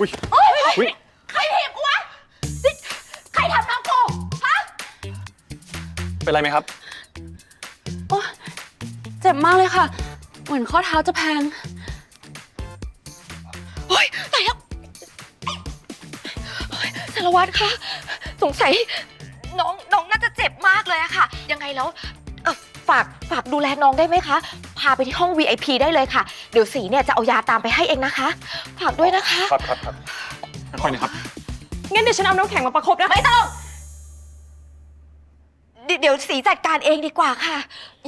อุ้ยโอ๊ยอุ้ยใครถีบกูวะนี่ใครทำน้องกูฮะเป็นไรไหมครับ โอ๊ยเจ็บมากเลยค่ะ เหมือนข้อเท้าจะแพงโอ๊ยตายแล้วโอ๊ยสารวัตรคะสงสัยน้องน้องน่าจะเจ็บมากเลยอะค่ะ ยังไงแล้วเอ่อฝากฝากดูแลน้องได้ไหมคะ พาไปที่ห้อง VIP ได้เลยค่ะ เดี๋ยวสีเนี่ยจะเอายาตามไปให้เองนะคะ ฝากด้วยนะคะ ครับครับครับค่อยๆนะครับ งั้นเดี๋ยวฉันเอาน้ำแข็งมาประคบนะไม่ต้อง เดี๋ยวเดี๋ยวสีจัดการเองดีกว่าค่ะ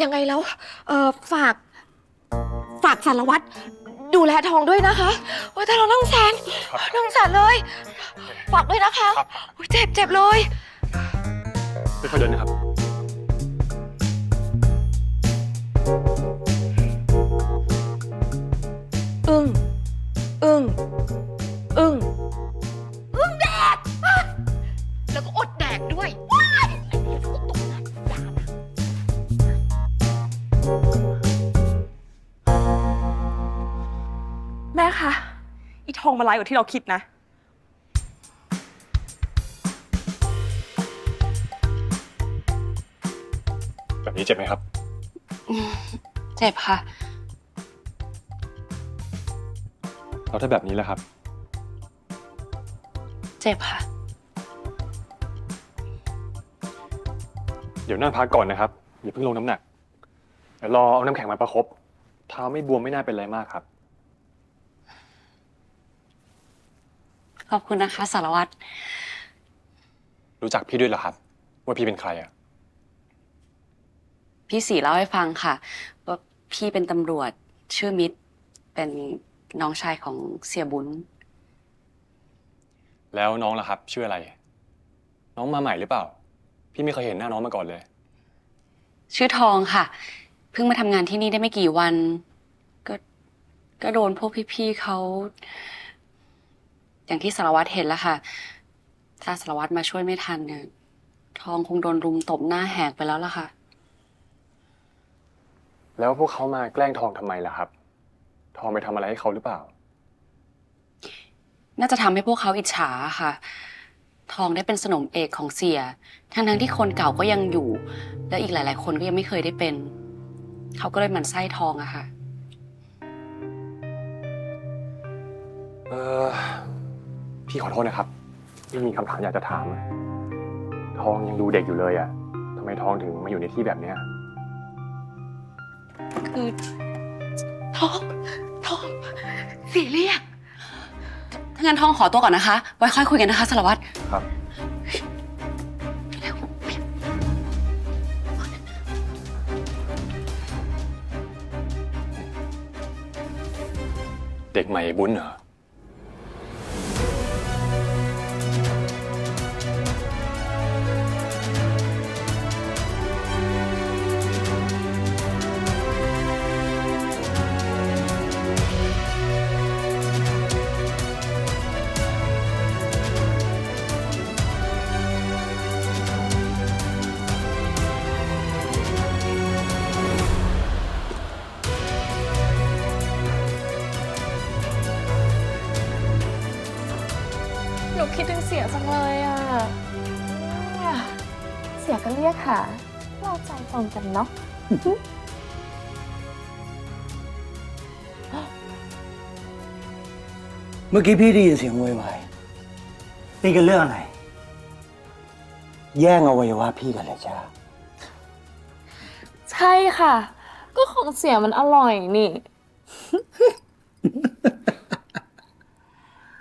ยังไงแล้ว เออฝาก ฝากสารวัตรดูแลทองด้วยนะคะโอ้ยแต่เราต้องสารครับต้องสารเลย ฝากด้วยนะคะครับโอ้ยเจ็บเจ็บเลย ค่อยๆเดินนะครับ อึ้ง อึ้ง อึ้ง อึ้งแดกอะแล้วก็อดแดกด้วยว้ายไอ้นี่ก็ตกนะอย่านะ แม่คะ อีทองมาไล่กว่าที่เราคิดนะ แบบนี้เจ็บไหมครับ เจ็บค่ะ แล้วถ้าแบบนี้ล่ะครับ เจ็บค่ะ เดี๋ยวนั่งพักก่อนนะครับ อย่าเพิ่งลงน้ำหนักเดี๋ยวรอเอาน้ำแข็งมาประคบเท้าไม่บวมไม่น่าเป็นไรมากครับ ขอบคุณนะคะ สารวัตร รู้จักพี่ด้วยเหรอครับ ว่าพี่เป็นใครอะพี่สีเล่าให้ฟังค่ะว่าพี่เป็นตำรวจชื่อมิตรเป็น น้องชายของเสียบุญ แล้วน้องล่ะครับ ชื่ออะไร น้องมาใหม่หรือเปล่า พี่ไม่เคยเห็นหน้าน้องมาก่อนเลย ชื่อทองค่ะ เพิ่งมาทำงานที่นี่ได้ไม่กี่วัน ก็ก็โดนพวกพี่ๆเขา อย่างที่สารวัตรเห็นแล้วค่ะ ถ้าสารวัตรมาช่วยไม่ทันเนี่ยทองคงโดนรุมตบหน้าแหกไปแล้วล่ะค่ะ แล้วพวกเขามาแกล้งทองทำไมล่ะครับ ทองไปทำอะไรให้เขาหรือเปล่า น่าจะทำให้พวกเขาอิจฉาค่ะ ทองได้เป็นสนมเอกของเสีย ทั้งๆที่คนเก่าก็ยังอยู่ และอีกหลาย ๆ คนก็ยังไม่เคยได้เป็น เขาก็เลยหมั่นไส้ทองอะค่ะ เออพี่ขอโทษนะครับพี่มีคำถามอยากจะถามอะทองยังดูเด็กอยู่เลยอะทำไมทองถึงมาอยู่ในที่แบบเนี้ย คือ ทองทองสีเรียกถ้างั้นทองขอตัวก่อนนะคะ ไว้ค่อยคุยกันนะคะสารวัตรครับ เด็กใหม่บุญเหรอ รียกค่ะเราใจตรงกันเนาะ เมื่อกี้พี่ได้ยินเสียงโวยวายตีกันเรื่องอะไร แย่งอวัยวะพี่กันเลยจ้าใช่ค่ะ ก็ของเสียมันอร่อยนี่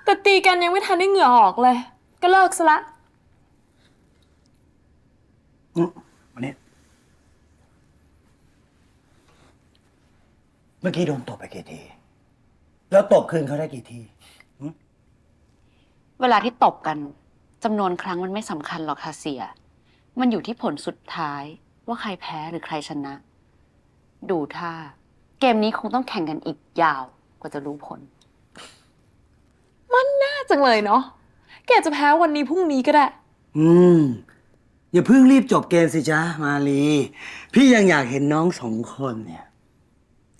แต่ตีกันยังไม่ทันได้เหงื่อออกเลย ก็เลิกซะละ อืมวันนี้ เมื่อกี้โดนตบไปกี่ที แล้วตบคืนเขาได้กี่ที เวลาที่ตบกันจำนวนครั้งมันไม่สำคัญหรอกค่ะเสีย มันอยู่ที่ผลสุดท้ายว่าใครแพ้หรือใครชนะ ดูท่า เกมนี้คงต้องแข่งกันอีกยาวกว่าจะรู้ผลน่าจังเลยเนาะ แกจะแพ้วันนี้พรุ่งนี้ก็ได้ อืม อย่าเพิ่งรีบจบเกมสิจ้ามาลี พี่ยังอยากเห็นน้องสองคนเนี่ย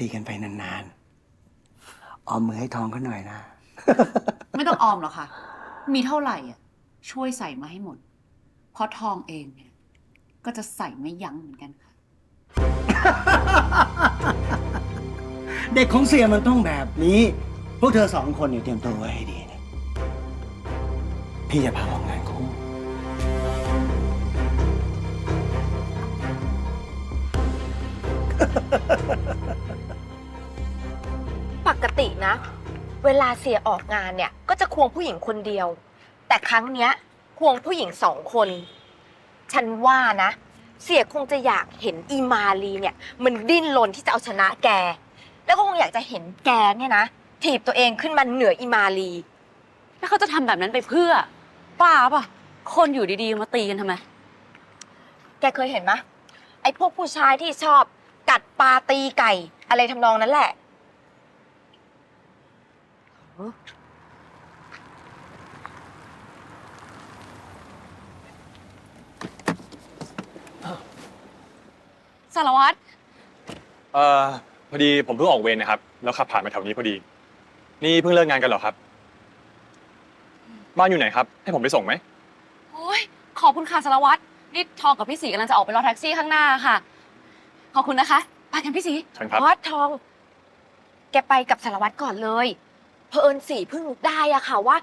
ตีกันไปนานๆ ออมมือให้ทองเขาหน่อยนะ ไม่ต้องออมหรอกค่ะ มีเท่าไหร่อะ ช่วยใส่มาให้หมด เพราะทองเองเนี่ย ก็จะใส่ไม่ยั้งเหมือนกันค่ะ เด็กของเสียมันต้องแบบนี้ พวกเธอสองคนเนี่ยเตรียมตัวไว้ให้ดีนะ พี่จะพาออกงานคู่ นะ เวลาเสียออกงานเนี่ยก็จะควงผู้หญิงคนเดียว แต่ครั้งเนี้ยควงผู้หญิงสองคน ฉันว่านะ เสียคงจะอยากเห็นอีมาลีเนี่ย มันดิ้นรนที่จะเอาชนะแก แล้วก็คงอยากจะเห็นแกเนี่ยนะถีบตัวเองขึ้นมาเหนืออีมาลี แล้วเขาจะทำแบบนั้นไปเพื่อป้าป่ะ คนอยู่ดีๆ มาตีกันทำไม แกเคยเห็นไหมไอ้พวกผู้ชายที่ชอบกัดปลาตีไก่ อะไรทำนองนั้นแหละ สารวัตรเอ่อพอดีผมเพิ่งออกเวรนะครับ แล้วขับผ่านมาแถวนี้พอดี นี่เพิ่งเลิกงานกันเหรอครับ บ้านอยู่ไหนครับ ให้ผมไปส่งไหมโอ้ยขอบคุณค่ะสารวัตรนี่ทองกับพี่สีกำลังจะออกไปรอแท็กซี่ข้างหน้าค่ะ ขอบคุณนะคะ ไปกันพี่สีเชิญครับพอดทอง แกไปกับสารวัตรก่อนเลย เพอเอิญสี่เพิ่งนึกได้อะค่ะว่า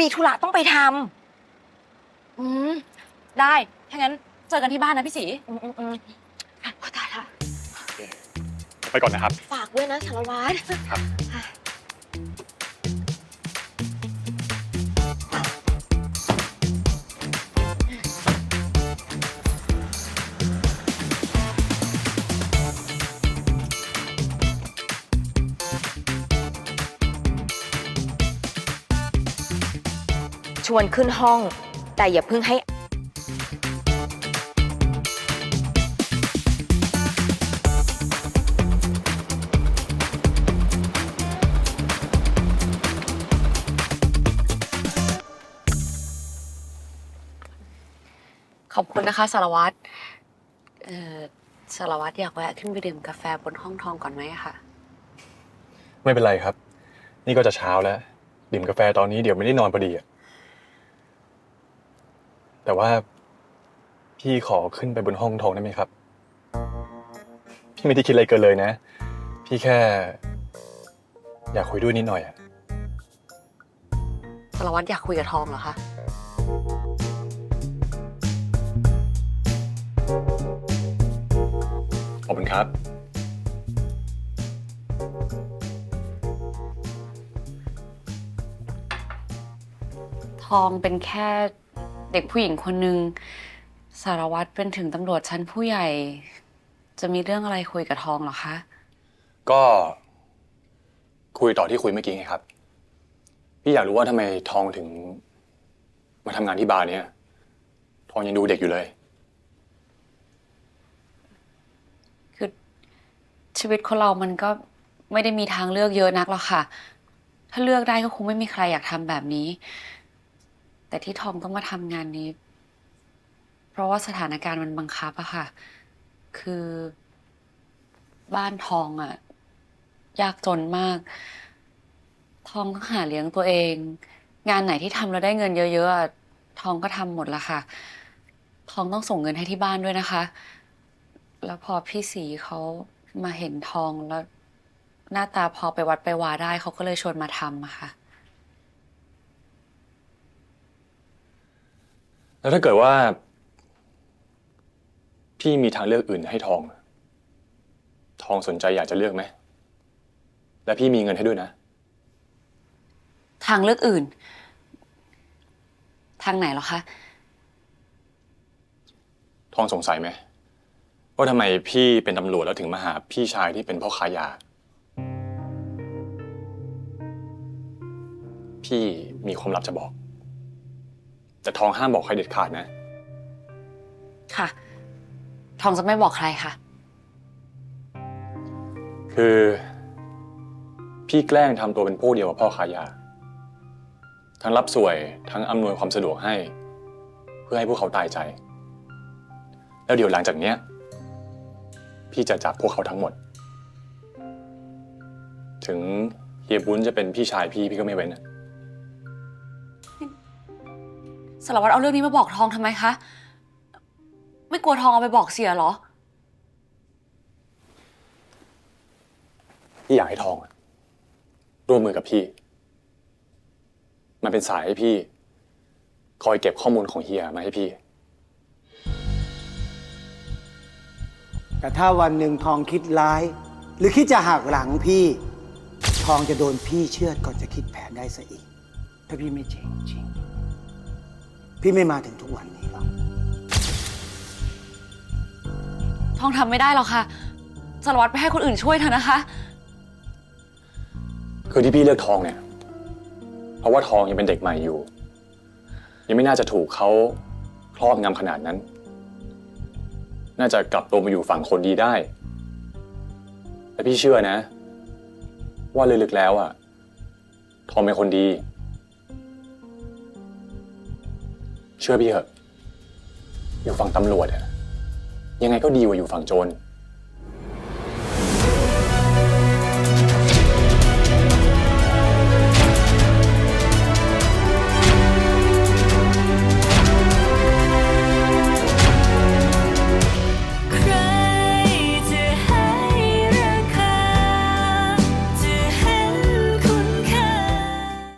มีธุระต้องไปทอืมได้ถ้างั้นเจอกันที่บ้านนะพี่สีำอืมอืมอืมอะพอตายละไปก่อนนะครับ ฝากด้วยนะสารวัตร ครับ วนขึ้นห้อง แต่อย่าเพิ่งให้ขอบคุณนะคะสารวัตรเอ่อสารวัตรอยากแวะขึ้นไปดื่มกาแฟบนห้องทองก่อนไหมอะคะไม่เป็นไรครับ นี่ก็จะเช้าแล้ว ดื่มกาแฟตอนนี้เดี๋ยวไม่ได้นอนพอดีอะ แต่ว่า พี่ขอขึ้นไปบนห้องทองได้ไหมครับ พี่ไม่ได้คิดอะไรเกินเลยนะ พี่แค่ อยากคุยด้วยนิดหน่อยอะสารวัตรอยากคุยกับทองเหรอคะ ขอบคุณครับ ทองเป็นแค่ เด็กผู้หญิงคนหนึ่งสารวัตรเป็นถึงตำรวจชั้นผู้ใหญ่ จะมีเรื่องอะไรคุยกับทองเหรอคะ ก็ คุยต่อที่คุยเมื่อกี้ไงครับ พี่อยากรู้ว่าทำไมทองถึง มาทำงานที่บาร์เนี้ยทองยังดูเด็กอยู่เลย คือชีวิตคนเรามันก็ไม่ได้มีทางเลือกเยอะนักหรอกค่ะ ถ้าเลือกได้ก็คงไม่มีใครอยากทำแบบนี้ แต่ที่ทองต้องมาทำงานนี้ เพราะว่าสถานการณ์มันบังคับอะค่ะ คือบ้านทองอะยากจนมาก ทองต้องหาเลี้ยงตัวเอง งานไหนที่ทำแล้วได้เงินเยอะๆอะทองก็ทำหมดละค่ะ ทองต้องส่งเงินให้ที่บ้านด้วยนะคะ แล้วพอพี่สีเขามาเห็นทองแล้ว หน้าตาพอไปวัดไปวาได้เขาก็เลยชวนมาทำอะค่ะ แล้วถ้าเกิดว่า พี่มีทางเลือกอื่นให้ทอง ทองสนใจอยากจะเลือกไหม และพี่มีเงินให้ด้วยนะ ทางเลือกอื่น ทางไหนเหรอคะ ทองสงสัยไหมว่าทำไมพี่เป็นตำรวจแล้วถึงมาหาพี่ชายที่เป็นพ่อค้ายา พี่มีความลับจะบอก แต่ทองห้ามบอกใครเด็ดขาดนะ ค่ะ ทองจะไม่บอกใครค่ะ คือ พี่แกล้งทำตัวเป็นพวกเดียวกับพ่อค้ายา ทั้งรับสวยทั้งอำนวยความสะดวกให้ เพื่อให้พวกเขาตายใจ แล้วเดี๋ยวหลังจากเนี้ย พี่จะจับพวกเขาทั้งหมด ถึงเฮียบุญจะเป็นพี่ชายพี่พี่ก็ไม่เว้นนะ สารวัตรเอาเรื่องนี้มาบอกทองทำไมคะ ไม่กลัวทองเอาไปบอกเสียเหรอ พี่อยากให้ทองอะร่วมมือกับพี่ มันเป็นสายให้พี่ คอยเก็บข้อมูลของเฮียมาให้พี่ แต่ถ้าวันหนึ่งทองคิดร้าย หรือคิดจะหักหลังพี่ ทองจะโดนพี่เชือดก่อนจะคิดแผนได้ซะอีก ถ้าพี่ไม่เจ๋งจริง พี่ไม่มาถึงทุกวันนี้หรอก ทองทำไม่ได้หรอกค่ะ สารวัตรไปให้คนอื่นช่วยเถอะนะคะ คือที่พี่เลือกทองเนี่ย เพราะว่าทองยังเป็นเด็กใหม่อยู่ ยังไม่น่าจะถูกเขาครอบงำขนาดนั้น น่าจะกลับตัวมาอยู่ฝั่งคนดีได้ แต่พี่เชื่อนะ ว่าลึกๆแล้วอะทองเป็นคนดี เชื่อพี่เถอะ อยู่ฝั่งตำรวจอะยังไงก็ดีกว่าอยู่ฝั่งโจร